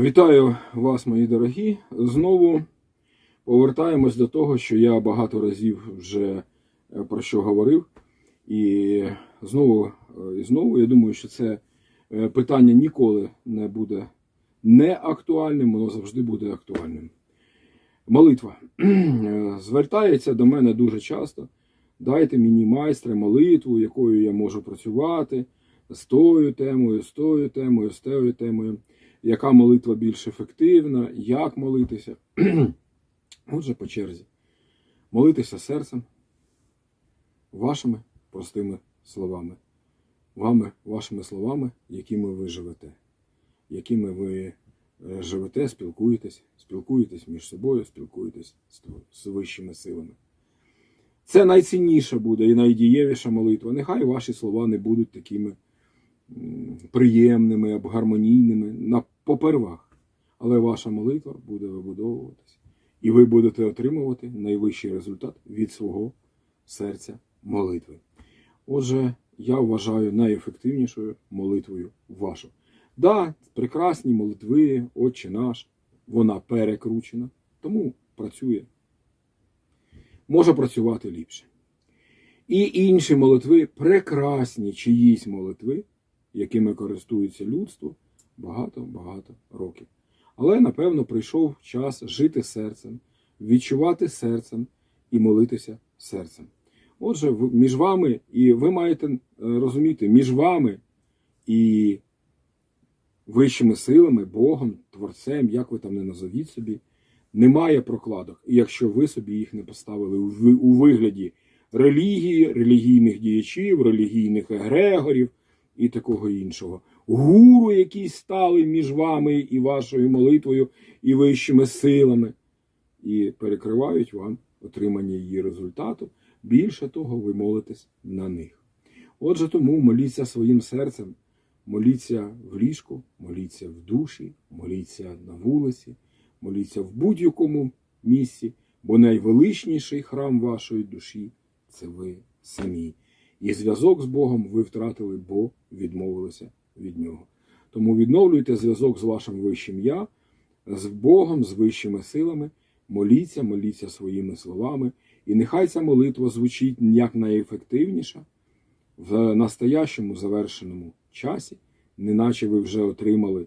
Вітаю вас, мої дорогі. Знову повертаємось до того, що я багато разів вже е, про що говорив. І знову е, і знову я думаю, що це е, питання ніколи не буде не актуальним, воно завжди буде актуальним. Молитва звертається до мене дуже часто. Дайте мені майстре молитву, якою я можу працювати з тою темою, з тою темою, з тою темою яка молитва більш ефективна, як молитися. Отже, по черзі. Молитися серцем, вашими простими словами, вами, вашими словами, якими ви живете, якими ви е, живете, спілкуєтесь, спілкуєтесь між собою, спілкуєтесь з вищими силами. Це найцінніша буде і найдієвіша молитва. Нехай ваші слова не будуть такими приємними або гармонійними попервах. Але ваша молитва буде вибудовуватися, і ви будете отримувати найвищий результат від свого серця молитви. Отже, я вважаю найефективнішою молитвою вашу. Да, прекрасні молитви, Отче наш, вона перекручена, тому працює. Може працювати ліпше. І інші молитви, прекрасні чиїсь молитви, якими користується людство багато-багато років. Але, напевно, прийшов час жити серцем, відчувати серцем і молитися серцем. Отже, між вами, і ви маєте е, розуміти, між вами і вищими силами, Богом, Творцем, як ви там не назовіть собі, немає прокладок. І якщо ви собі їх не поставили у вигляді релігії, релігійних діячів, релігійних егрегорів і такого іншого. Гуру, які стали між вами і вашою молитвою, і вищими силами, і перекривають вам отримання її результату. Більше того, ви молитесь на них. Отже, тому моліться своїм серцем, моліться в ліжку, моліться в душі, моліться на вулиці, моліться в будь-якому місці, бо найвеличніший храм вашої душі це ви самі. І зв'язок з Богом ви втратили, бо відмовилися від нього. Тому відновлюйте зв'язок з вашим вищим я, з Богом, з вищими силами, моліться, моліться своїми словами, і нехай ця молитва звучить як найефективніша в настоящому завершеному часі, неначе ви вже отримали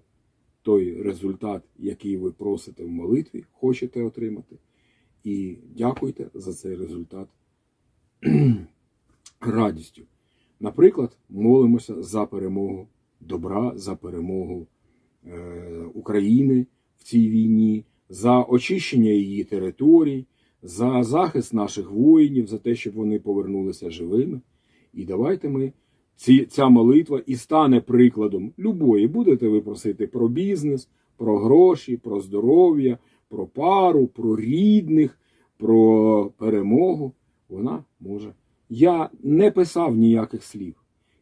той результат, який ви просите в молитві, хочете отримати. І дякуйте за цей результат радістю. Наприклад, молимося за перемогу добра, за перемогу е, України в цій війні, за очищення її територій, за захист наших воїнів, за те, щоб вони повернулися живими. І давайте ми ці, ця молитва і стане прикладом любої. Будете ви просити про бізнес, про гроші, про здоров'я, про пару, про рідних, про перемогу. Вона може. Я не писав ніяких слів.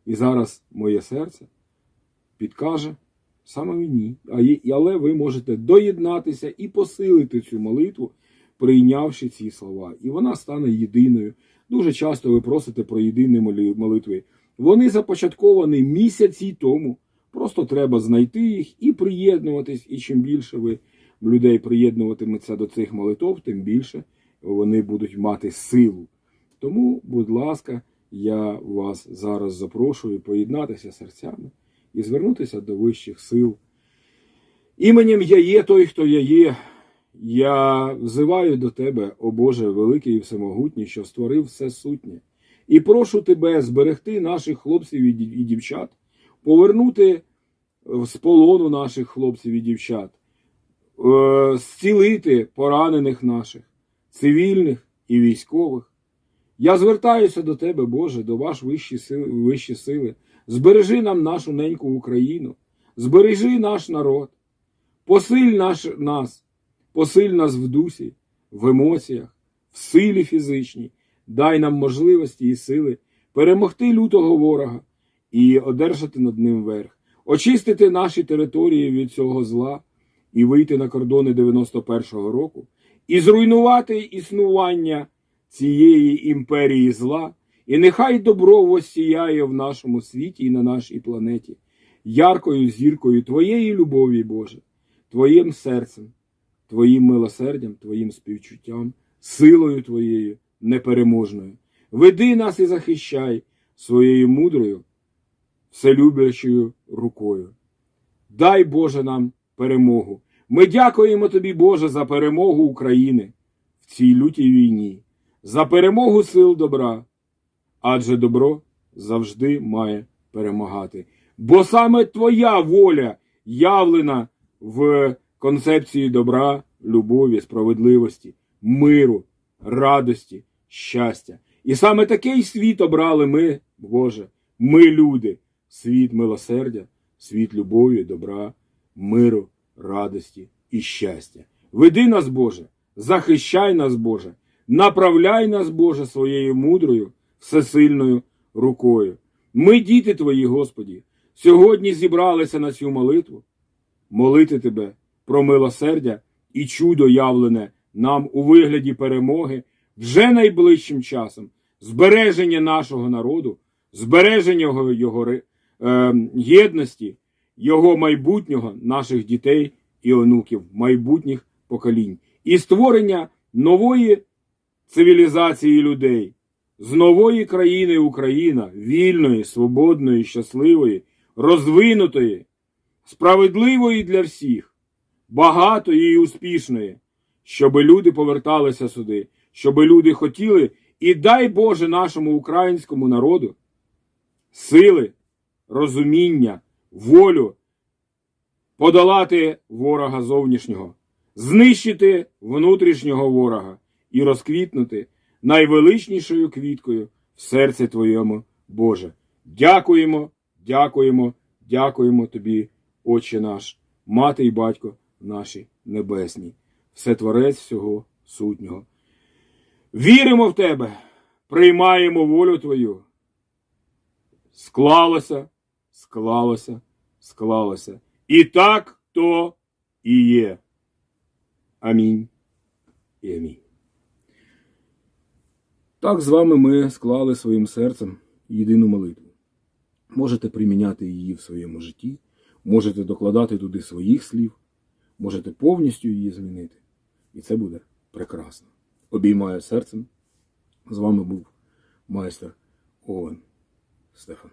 І зараз моє серце підкаже саме мені. Але ви можете доєднатися і посилити цю молитву, прийнявши ці слова. І вона стане єдиною. Дуже часто ви просите про єдині молитви. Вони започатковані місяці тому. Просто треба знайти їх і приєднуватись. І чим більше ви людей приєднуватиметься до цих молитв, тим більше вони будуть мати силу. Тому, будь ласка, я вас зараз запрошую поєднатися серцями і звернутися до вищих сил. Іменем я є той, хто я є. Я взиваю до тебе, о Боже, великий і всемогутній, що створив все сутнє. І прошу тебе зберегти наших хлопців і дівчат, повернути з полону наших хлопців і дівчат, е, зцілити поранених наших, цивільних і військових. Я звертаюся до тебе, Боже, до ваш вищі сили, вищі сили. Збережи нам нашу неньку Україну, збережи наш народ, посиль наш, нас, посиль нас в дусі, в емоціях, в силі фізичній, дай нам можливості і сили перемогти лютого ворога і одержати над ним верх, очистити наші території від цього зла і вийти на кордони 91-го року, і зруйнувати існування цієї імперії зла, і нехай добро воссіяє в нашому світі і на нашій планеті, яркою зіркою Твоєї любові, Боже. Твоїм серцем, Твоїм милосердям, Твоїм співчуттям, силою Твоєю непереможною. Веди нас і захищай своєю мудрою, вселюблячою рукою. Дай Боже нам перемогу. Ми дякуємо Тобі, Боже, за перемогу України в цій лютій війні, за перемогу сил добра, адже добро завжди має перемагати. Бо саме Твоя воля явлена в концепції добра, любові, справедливості, миру, радості, щастя. І саме такий світ обрали ми, Боже, ми люди, світ милосердя, світ любові, добра, миру, радості і щастя. Веди нас, Боже, захищай нас, Боже, направляй нас, Боже, своєю мудрою, всесильною рукою. Ми, діти Твої, Господі, сьогодні зібралися на цю молитву, молити Тебе про милосердя і чудо явлене нам у вигляді перемоги вже найближчим часом, збереження нашого народу, збереження його, е, єдності, його майбутнього, наших дітей і онуків, майбутніх поколінь, і створення нової цивілізації людей, з нової країни Україна, вільної, свободної, щасливої, розвинутої, справедливої для всіх, багатої і успішної, щоби люди поверталися сюди, щоби люди хотіли, і дай Боже нашому українському народу сили, розуміння, волю подолати ворога зовнішнього, знищити внутрішнього ворога і розквітнути найвеличнішою квіткою в серці Твоєму, Боже. Дякуємо, дякуємо, дякуємо Тобі, Отче наш, мати і батько наші небесні, всетворець всього сутнього. Віримо в Тебе, приймаємо волю Твою. Склалося, склалося, склалося. І так то і є. Амінь і амінь. Так з вами ми склали своїм серцем єдину молитву. Можете приміняти її в своєму житті, можете докладати туди своїх слів, можете повністю її змінити. І це буде прекрасно. Обіймаю серцем. З вами був майстер Овен Стефан.